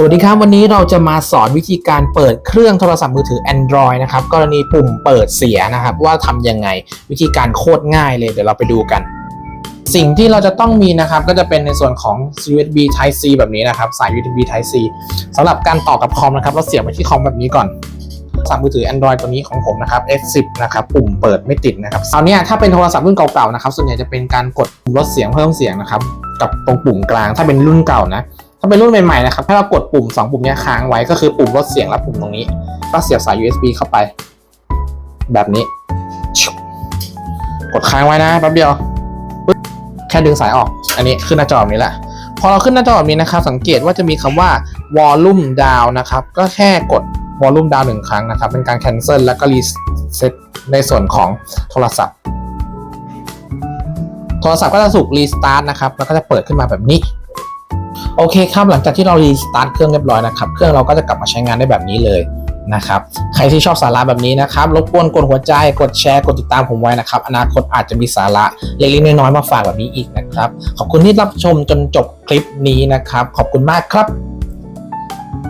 สวัสดีครับ วันนี้เราจะมาสอนวิธีการเปิดเครื่องโทรศัพท์มือถือ Android นะครับ กรณีปุ่มเปิดเสียนะครับ ว่าทำยังไงวิธีการโคตรง่ายเลยเดี๋ยวเราไปดูกัน สิ่งที่เราจะต้องมีนะครับ ก็จะเป็นในส่วนของ USB Type C แบบนี้นะครับ สาย USB Type C สำหรับการต่อกับคอมนะครับ เราเสียบไปที่คอมแบบนี้ก่อนโทรศัพท์มือถือ Android ตัวนี้ของผมนะครับ S10 นะครับ ปุ่มเปิดไม่ติดนะครับคราวเนี้ยถ้าเป็นโทรศัพท์รุ่นเก่าๆนะครับส่วนใหญ่จะเป็นการกดลดเสียงเพิ่มเสียงนะครับกับตรงปุ่มกลางถ้าเป็นรุ่นเก่านะ ถ้าเป็นรุ่นใหม่ๆนะครับถ้เรากดปุ่ม 2 ปุ่มนี้ค้างไว้ก็คือปุ่มลดเสียงและปุ่มตรงนี้ ก็เสียบสาย USB เข้าไป แบบนี้ กดค้างไว้นะแป๊บเดียวแค่ดึงสายออก อันนี้ขึ้นหน้าจอแบบนี้แหละ พอเราขึ้นหน้าจอแบบนี้นะครับ สังเกตว่าจะมีคำว่า volume down นะครับ ก็แค่กด volume down หนึ่งครั้งนะครับ เป็นการ cancel แล้วก็ reset ในส่วนของโทรศัพท์ โทรศัพท์ก็จะถูก restart นะครับ แล้วก็จะเปิดขึ้นมาแบบนี้ โอเคครับหลังจากที่เรารีสตาร์ทเครื่องเรียบร้อยนะครับเครื่องเราก็จะกลับมาใช้งานได้แบบนี้เลยนะครับใครที่ชอบสาระแบบนี้นะครับรบกวนกดหัวใจกดแชร์กดติดตามผมไว้นะครับ อนาคตอาจจะมีสาระเล็กๆน้อยๆมาฝากแบบนี้อีกนะครับ ขอบคุณที่รับชมจนจบคลิปนี้นะครับ ขอบคุณมากครับ